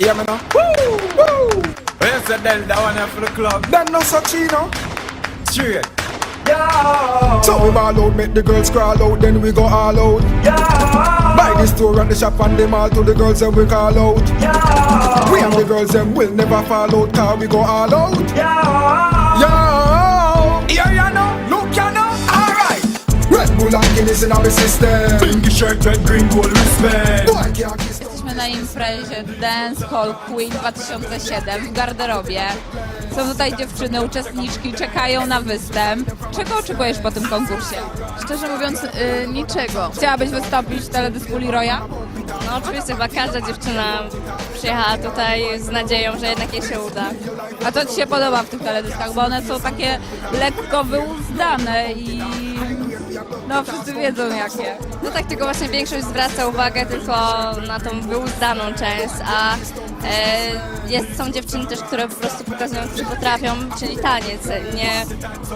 Hear me now? Woo! Woo! Where's the Del that one for the club? Them no such, you know. Straight. Yeah. So we ball out, make the girls crawl out, then we go all out. Yeah. Buy the store and the shop and them all to the girls and we call out. Yeah. We and the girls them will never fall out, car we go all out. Yo! Here you know, look you know, alright. Red Bull and Guinness in our system. Pinky shirt, red, green, gold wristband. Boy na imprezie Dance Hall Queen 2007 w garderobie. Są tutaj dziewczyny, uczestniczki, czekają na występ. Czego oczekujesz po tym konkursie? Szczerze mówiąc, y, niczego. Chciałabyś wystąpić w teledysku Leroya? No oczywiście, chyba każda dziewczyna przyjechała tutaj z nadzieją, że jednak jej się uda. A co Ci się podoba w tych teledyskach? Bo one są takie lekko wyuzdane i no wszyscy wiedzą jakie. No tak, tylko właśnie większość zwraca uwagę tylko na tą wyuzdaną część, a e, jest, są dziewczyny też, które po prostu pokazują, co potrafią, czyli taniec, nie,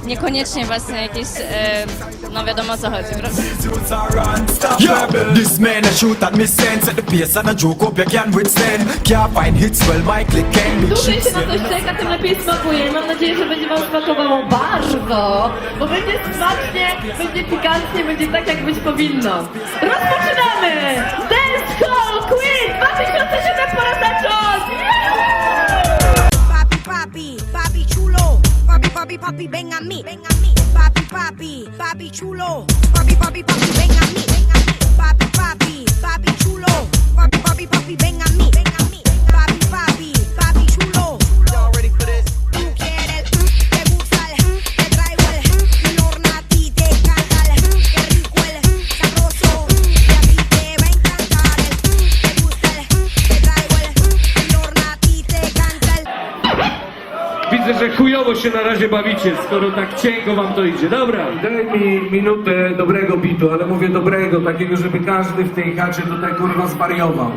niekoniecznie właśnie jakieś, e, no wiadomo o co chodzi, prawda? Suits are unstoppable. This man a shoot at me sense at the pace and a joke up you can withstand. Can't find hits well, my click can be Dłużej się na coś czeka, tym lepiej smakuje. Mam nadzieję, że będzie Wam smakowało bardzo, bo będzie smacznie, będzie pikantnie, będzie tak, jak być powinno. Rozpoczynamy! Dance Hall Queen 2007 po raz na czas! Papi, papi, papi chulo. Papi, papi, papi, ven a mí. Papi, papi, papi chulo. Papi, papi, papi. Ven a mí. Papi, papi, papi chulo. Widzę, że chujowo się na razie bawicie, skoro tak cienko wam to idzie. Dobra, daj mi minutę dobrego bitu, ale mówię dobrego, takiego, żeby każdy w tej chacie tutaj kurwa zwariował.